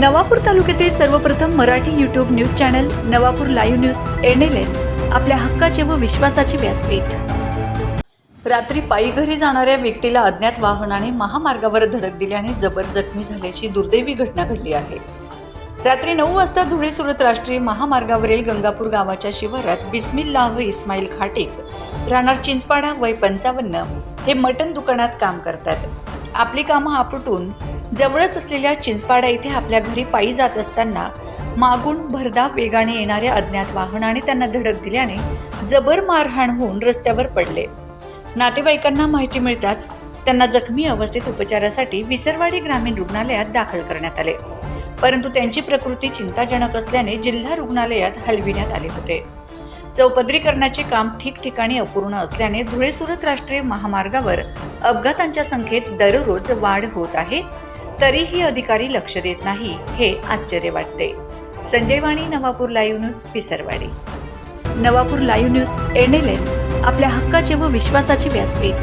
नवापूर तालुक्यातील सर्वप्रथम Marathi YouTube news channel Navapur live news NLN आपल्या हक्काचे व विश्वासाचे व्यासपीठ. रात्री पायी घरी जाणाऱ्या व्यक्तीला अज्ञात वाहनाने महामार्गावर धडक दिल्याने जबर जखमी झाल्याची दुर्दैवी घटना घडली आहे. रात्री नऊ वाजता धुळे सुरत राष्ट्रीय महामार्गावरील गंगापूर गावाच्या शिवारात बिस्मिल्लाह इस्माईल खाटेक राहणार चिंचपाडा वय पंचावन्न हे मटण दुकानात काम करतात. आपली कामं आपटून जवळच असलेल्या चिंचपाडा इथे आपल्या घरी पायी जात असताना मागून भरधाव वेगाने येणाऱ्या अज्ञात वाहनाने त्यांना धडक दिल्याने जबर मारहाण होऊन रस्त्यावर पडले. नातेवाईकांना माहिती मिळताच त्यांना जखमी अवस्थेत उपचारासाठी विसरवाडी ग्रामीण रुग्णालयात दाखल करण्यात आले. परंतु त्यांची प्रकृती चिंताजनक असल्याने जिल्हा रुग्णालयात हलविण्यात आले होते. चौपदरीकरणाचे काम ठिकठिकाणी अपूर्ण असल्याने धुळे सुरत राष्ट्रीय महामार्गावर अपघातांच्या संख्येत दररोज वाढ होत आहे. तरीही अधिकारी लक्ष देत नाही हे आश्चर्य वाटते. Sanjay Wani Navapur live news Pisarwadi. Navapur live news N L N आपल्या हक्काचे व विश्वासाचे व्यासपीठ.